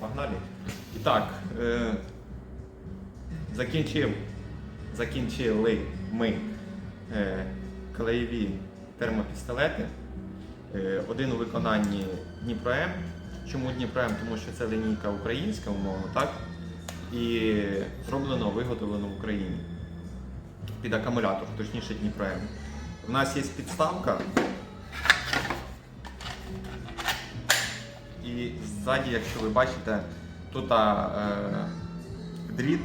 погнали. І так, е, закінчив, закінчили ми е, клеєві термопістолети. Е, один у виконанні Дніпро М. Чому Дніпро М? Тому що це лінійка українська, умовно, так? І зроблено, виготовлено в Україні. Під акумулятор, точніше Дніпро М. У нас є підставка. І ззаді, якщо ви бачите, тут е, дріт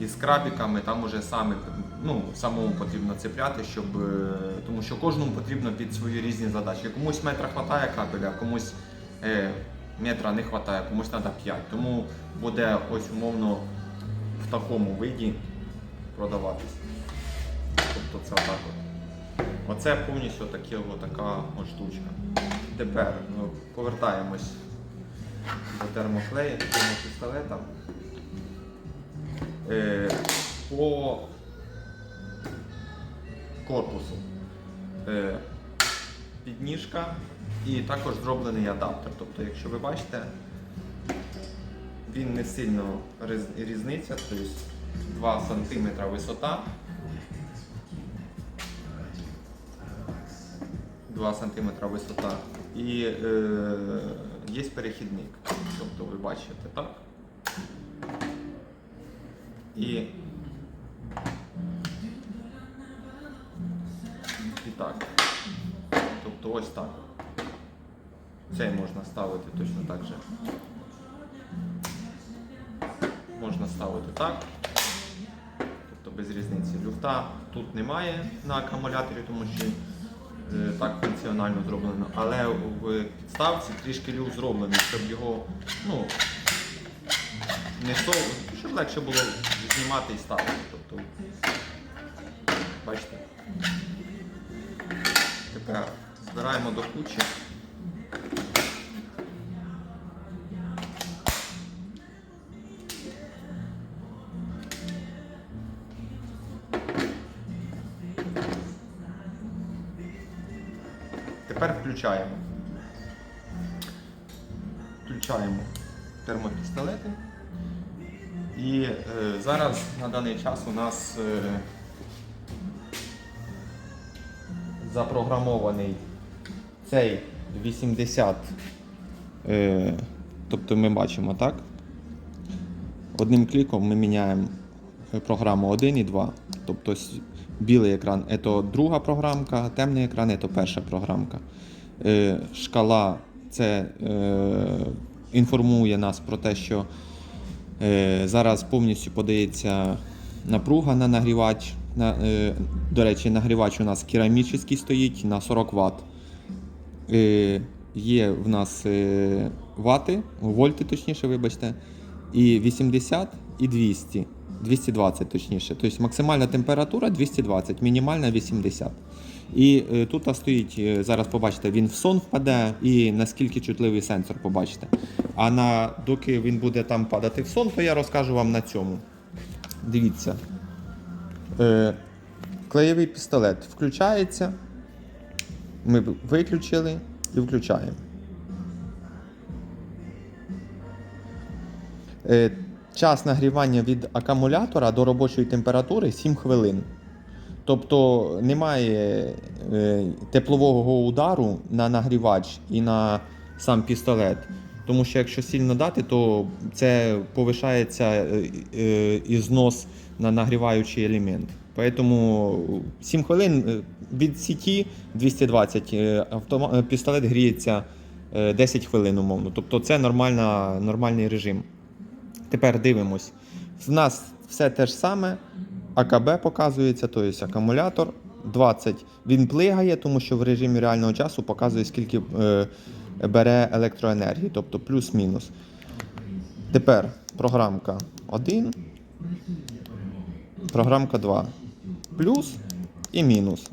із крабіками, там уже саме, ну, самому потрібно цепляти, щоб, е, тому що кожному потрібно під свої різні задачі. Комусь метра вистачає кабеля, комусь е, метра не вистачає, комусь треба 5. Тому буде ось умовно в такому виді продаватись. Тобто це отак от. Оце повністю така от штучка. Тепер ну, повертаємось до термоклея, до термопістолета. Е, по корпусу е, підніжка і також зроблений адаптер. Тобто, якщо ви бачите, він не сильно різниця, тобто 2 см висота. 2 см висота. І е, є перехідник. Тобто ви бачите, так? І, і так. Тобто ось так. Цей можна ставити точно так же. Можна ставити так. Тобто без різниці. Люфта тут немає на акумуляторі, тому що так функціонально зроблено. Але в підставці трішки люк зроблений, щоб його ну, не сов... щоб легше було знімати і ставити. Тобто, бачите. Тепер збираємо до кучі. Включаємо. Включаємо термопістолети. І е, зараз на даний час у нас е, запрограмований цей 80. Е, тобто ми бачимо, так? Одним кліком ми міняємо програму 1 і 2. Тобто білий екран це друга програмка, темний екран це перша програмка. Е, Шкала це е, інформує нас про те, що е, зараз повністю подається напруга на нагрівач. До речі, нагрівач у нас керамічний стоїть на 40 Вт. Є в нас вати, вольти, точніше, вибачте, і 80 і 200. 220 точніше. Тобто максимальна температура 220, мінімальна 80. І е, тут стоїть, е, зараз побачите, він в сон впаде і наскільки чутливий сенсор побачите. А на, доки він буде там падати в сон, то я розкажу вам на цьому. Дивіться. Е, клеєвий пістолет включається. Ми виключили і включаємо. Час нагрівання від акумулятора до робочої температури 7 хвилин. Тобто немає е, теплового удару на нагрівач і на сам пістолет. Тому що якщо сильно дати, то це повишається е, е, і знос на нагріваючий елемент. Тому 7 хвилин від сіті 220 е, е, пістолет гріється е, 10 хвилин умовно. Тобто це нормальна, нормальний режим. Тепер дивимось. В нас все те ж саме. АКБ показується, тобто акумулятор 20. Він плигає, тому що в режимі реального часу показує, скільки е, бере електроенергії, тобто плюс-мінус. Тепер програмка 1, програмка 2. Плюс і мінус.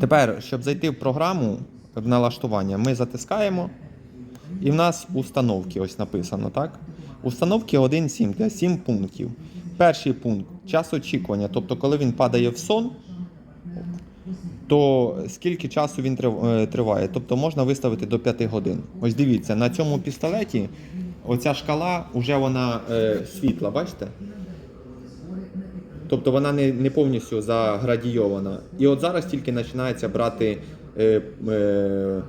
Тепер, щоб зайти в програму в налаштування, ми затискаємо. І в нас установки ось написано, так? Установки 1.7, для 7 пунктів. Перший пункт час очікування, тобто коли він падає в сон, то скільки часу він е, триває? Тобто можна виставити до 5 годин. Ось дивіться, на цьому пістолеті оця шкала вже вона е, світла, бачите? Тобто вона не, не повністю заградійована. І от зараз тільки починається брати е, е,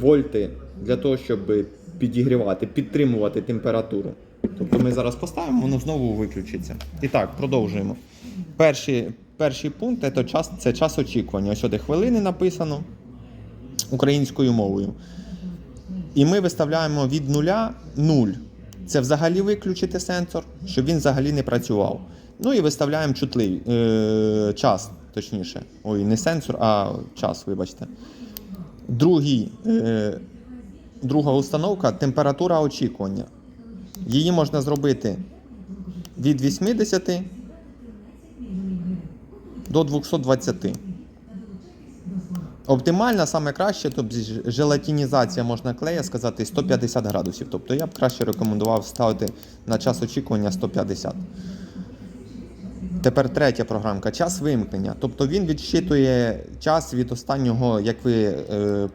вольти для того, щоб підігрівати, підтримувати температуру. Тобто ми зараз поставимо, воно знову виключиться. І так, продовжуємо. Перший, перший пункт це час, це час очікування. Ось сюди хвилини написано українською мовою. І ми виставляємо від нуля 0. Це взагалі виключити сенсор, щоб він взагалі не працював. Ну і виставляємо чутливий е, час, точніше. Ой, не сенсор, а час, вибачте. Другий, е, друга установка температура очікування. Її можна зробити від 80 до 220. Оптимальна, саме краще, тобто ж- желатинізація можна клея сказати 150 градусів. Тобто я б краще рекомендував ставити на час очікування 150. Тепер третя програмка час вимкнення. Тобто він відщитує час від останнього, як ви е,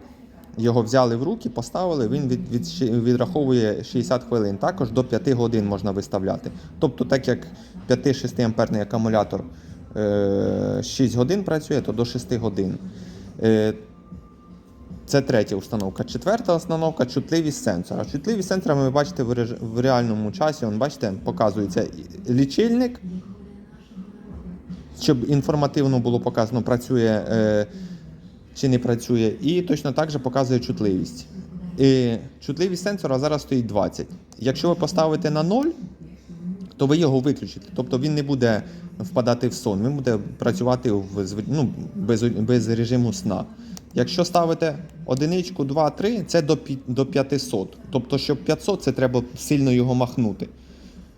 його взяли в руки, поставили, він від, відщи- відраховує 60 хвилин. Також до 5 годин можна виставляти. Тобто, так як 5-6 амперний акумулятор е, 6 годин працює, то до 6 годин. Е, це третя установка. Четверта установка чутливість сенсора. Чутливість сенсора ви бачите в, реальному часі. Он, бачите, показується лічильник, щоб інформативно було показано, працює е, чи не працює. І точно так же показує чутливість. І чутливість сенсора зараз стоїть 20. Якщо ви поставите на 0, то ви його виключите. Тобто він не буде впадати в сон, він буде працювати в, ну, без, без режиму сна. Якщо ставите одиничку, 2, 3, це до, до 500. Тобто, щоб 500, це треба сильно його махнути.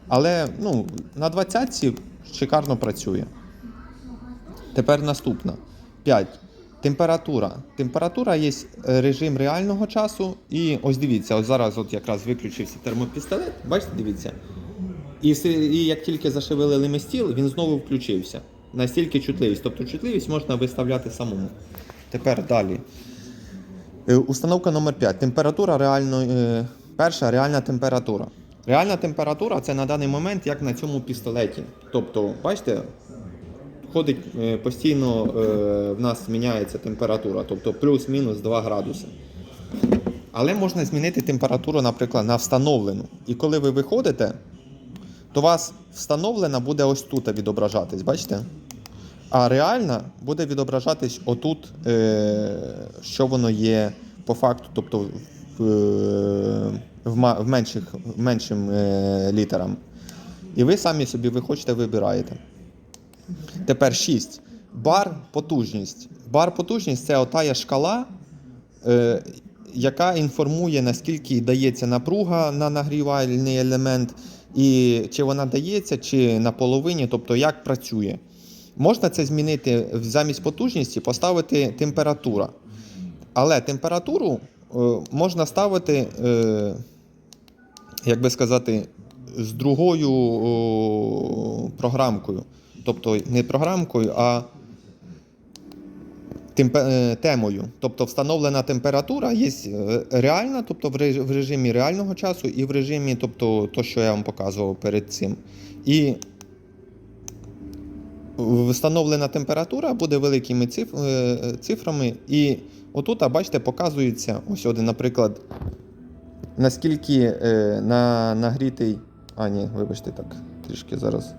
Але ну, на 20 шикарно працює. Тепер наступна. 5. Температура. Температура є е, режим реального часу. І ось дивіться, ось зараз от якраз виключився термопістолет. Бачите, дивіться. І, і як тільки зашевелили ми стіл, він знову включився. Настільки чутливість. Тобто чутливість можна виставляти самому. Тепер далі. Е, Установка номер 5. Температура реальної. е, Перша реальна температура. Реальна температура це на даний момент як на цьому пістолеті. Тобто, бачите, ходить е, постійно е, в нас міняється температура, тобто плюс-мінус 2 градуси. Але можна змінити температуру, наприклад, на встановлену. І коли ви виходите, то у вас встановлена буде ось тут відображатись, бачите? А реальна буде відображатись отут, е, що воно є по факту, тобто в, менших, меншим літерам. І ви самі собі ви хочете вибираєте. Тепер 6. Бар потужність. Бар потужність це отая шкала, е, яка інформує, наскільки дається напруга на нагрівальний елемент, і чи вона дається, чи на половині, тобто як працює. Можна це змінити замість потужності, поставити температура. Але температуру е, можна ставити, е, як би сказати, з другою о, програмкою. Тобто не програмкою, а е, темою. Тобто встановлена температура є е, реальна, тобто в режимі реального часу, і в режимі, тобто то, що я вам показував перед цим. І встановлена температура буде великими е, цифрами. І отут, а бачите, показується ось один, наприклад, наскільки на нагрітий. А, ні, вибачте, так, трішки зараз.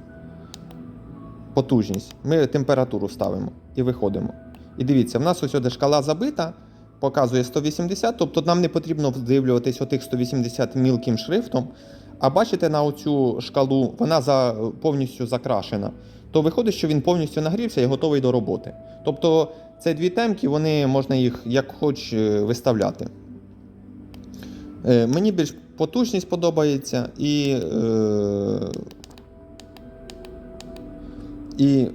Потужність. Ми температуру ставимо і виходимо. І дивіться, в нас ось сюди шкала забита, показує 180, тобто нам не потрібно вдивлюватись отих 180 мілким шрифтом. А бачите на оцю шкалу, вона за, повністю закрашена. То виходить, що він повністю нагрівся і готовий до роботи. Тобто це дві темки, вони можна їх як хоч е, виставляти. Е, Мені більш потужність подобається і, е, і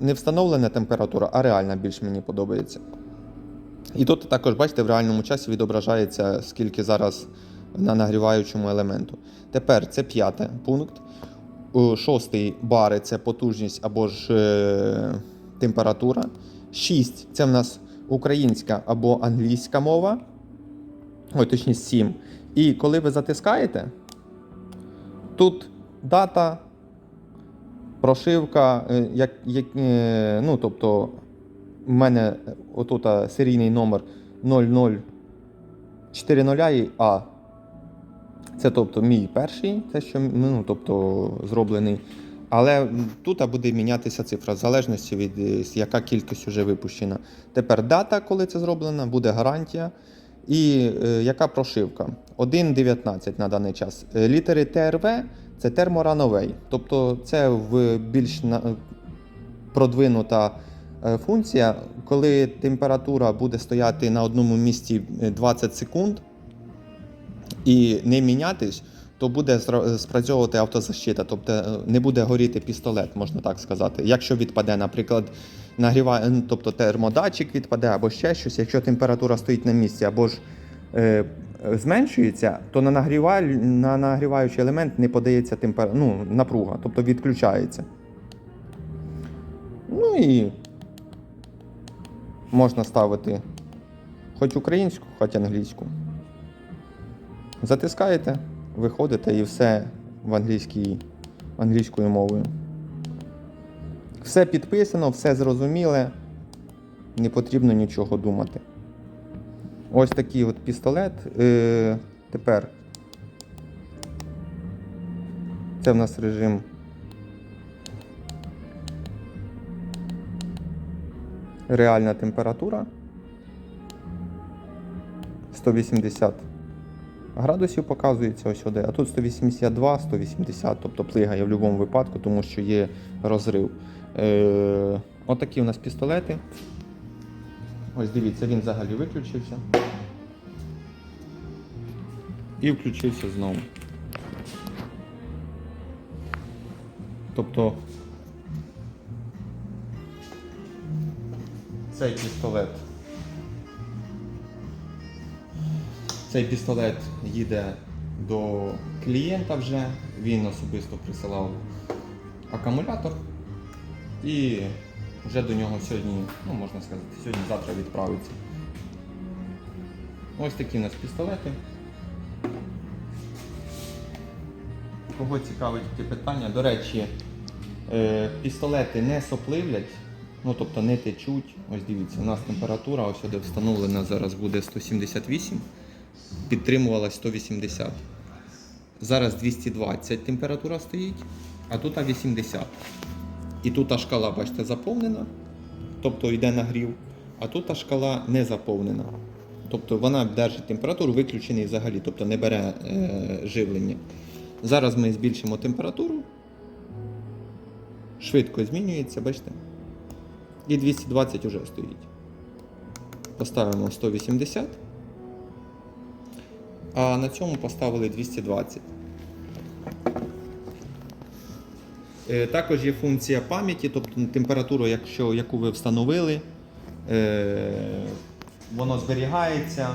не встановлена температура, а реальна більш мені подобається. І тут також, бачите, в реальному часі відображається, скільки зараз на нагріваючому елементу. Тепер це п'ятий пункт. Шостий бари це потужність або ж е, температура. 6 це в нас українська або англійська мова. Ой, точніше 7. І коли ви затискаєте, тут дата, прошивка, е, як, як, е, ну, тобто, в мене отут серійний номер 0040А. Це тобто мій перший, те, що ну, тобто, зроблений. Але тут буде мінятися цифра в залежності від е, яка кількість вже випущена. Тепер дата, коли це зроблено, буде гарантія. І е, яка прошивка? 1.19 на даний час. Е, Літери ТРВ це терморановий. Тобто це в більш на, продвинута е, функція, коли температура буде стояти на одному місці е, 20 секунд і не мінятись, то буде спрацьовувати автозащита, тобто е, не буде горіти пістолет, можна так сказати. Якщо відпаде, наприклад, нагріває, тобто термодатчик відпаде або ще щось, якщо температура стоїть на місці або ж е, е, зменшується, то на, на нагріваючий елемент не подається темпер... ну, напруга, тобто відключається. Ну і можна ставити хоч українську, хоч англійську. Затискаєте, виходите і все в англійській, англійською мовою. Все підписано, все зрозуміле, не потрібно нічого думати. Ось такий от пістолет. Е, тепер це в нас режим. Реальна температура 180 градусів показується ось сюди, а тут 182, 180, тобто плигає в будь-якому випадку, тому що є розрив. Е, отакі у нас пістолети. Ось дивіться, він взагалі виключився. І включився знову. Тобто цей пістолет. Цей пістолет їде до клієнта вже, він особисто присилав акумулятор і вже до нього сьогодні, ну можна сказати, сьогодні-завтра відправиться. Ось такі у нас пістолети. Кого цікавить таке питання, до речі, е, пістолети не сопливлять, ну тобто не течуть. Ось дивіться, у нас температура ось сюди встановлена зараз буде 178 підтримувалась 180. Зараз 220 температура стоїть, а тут 80. І тут та шкала, бачите, заповнена, тобто йде нагрів, а тут та шкала не заповнена. Тобто вона держить температуру, виключений взагалі, тобто не бере е, живлення. Зараз ми збільшимо температуру, швидко змінюється, бачите? І 220 вже стоїть. Поставимо 180. А на цьому поставили 220. Також є функція пам'яті, тобто температуру, якщо, яку ви встановили, е, воно зберігається.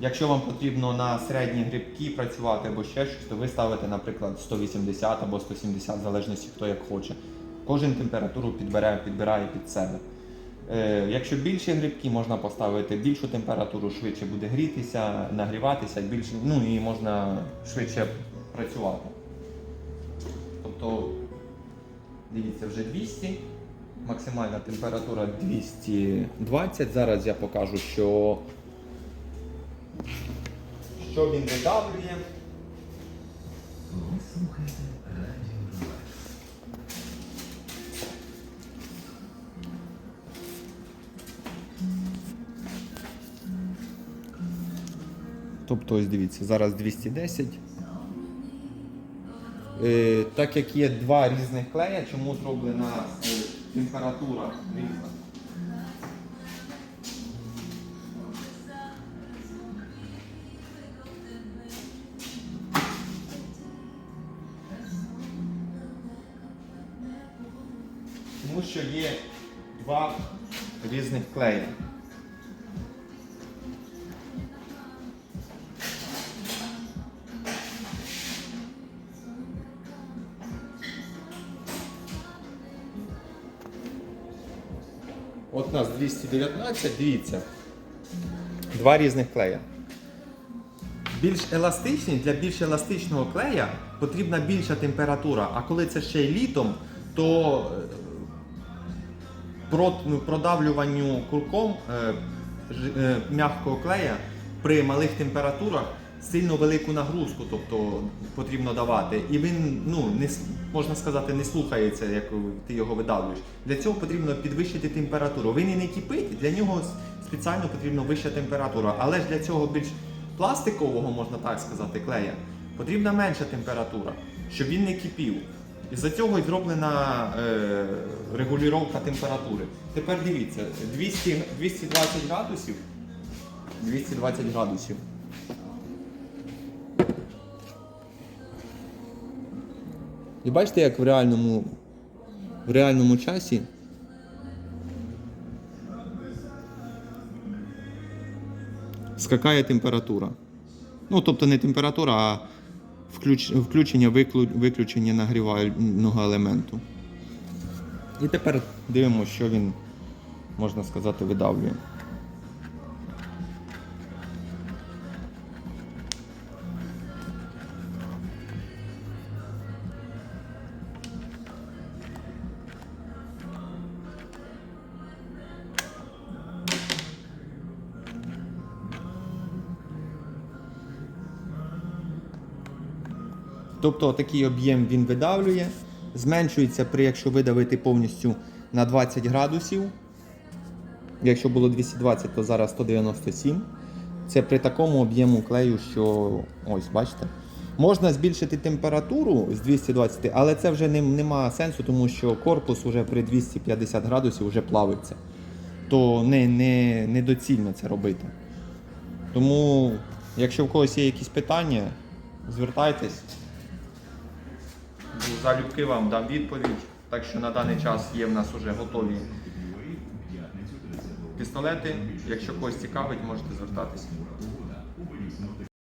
Якщо вам потрібно на середні грибки працювати або ще щось, то ви ставите, наприклад, 180 або 170, в залежності хто як хоче. Кожен температуру підбирає, підбирає під себе. Е, Якщо більші грибки, можна поставити більшу температуру, швидше буде грітися, нагріватися, більше, ну і можна швидше працювати. Тобто, дивіться, вже 200, максимальна температура 220. Зараз я покажу, що, що він видавлює. Тобто, ось дивіться, зараз 210. Е, так як є два різних клея, чому зроблена е, температура різна? Тому що є два різних клея. 219, дивіться. Два різних клея. Більш еластичний, для більш еластичного клея потрібна більша температура, а коли це ще й літом, то е, ну, продавлюванню курком е, е, м'якого клея при малих температурах сильно велику нагрузку тобто, потрібно давати. І він, ну, не, можна сказати, не слухається, як ти його видавлюєш. Для цього потрібно підвищити температуру. Він і не кипить, для нього спеціально потрібна вища температура. Але ж для цього більш пластикового, можна так сказати, клея, потрібна менша температура, щоб він не кипів. І за цього і зроблена е, регулювання температури. Тепер дивіться, 200, 220 градусів. 220 градусів. І бачите, як в реальному, в реальному часі скакає температура. Ну, тобто не температура, а включ, включення, виклю, виключення нагрівального елементу. І тепер дивимося, що він, можна сказати, видавлює. Тобто такий об'єм він видавлює, зменшується при, якщо видавити повністю на 20 градусів. Якщо було 220, то зараз 197. Це при такому об'єму клею, що ось бачите. Можна збільшити температуру з 220, але це вже не, нема сенсу, тому що корпус вже при 250 градусів вже плавиться. То не, не, недоцільно це робити. Тому, якщо в когось є якісь питання, звертайтесь. Залюбки вам дам відповідь. Так що на даний час є в нас вже готові пістолети. Якщо когось цікавить, можете звертатися.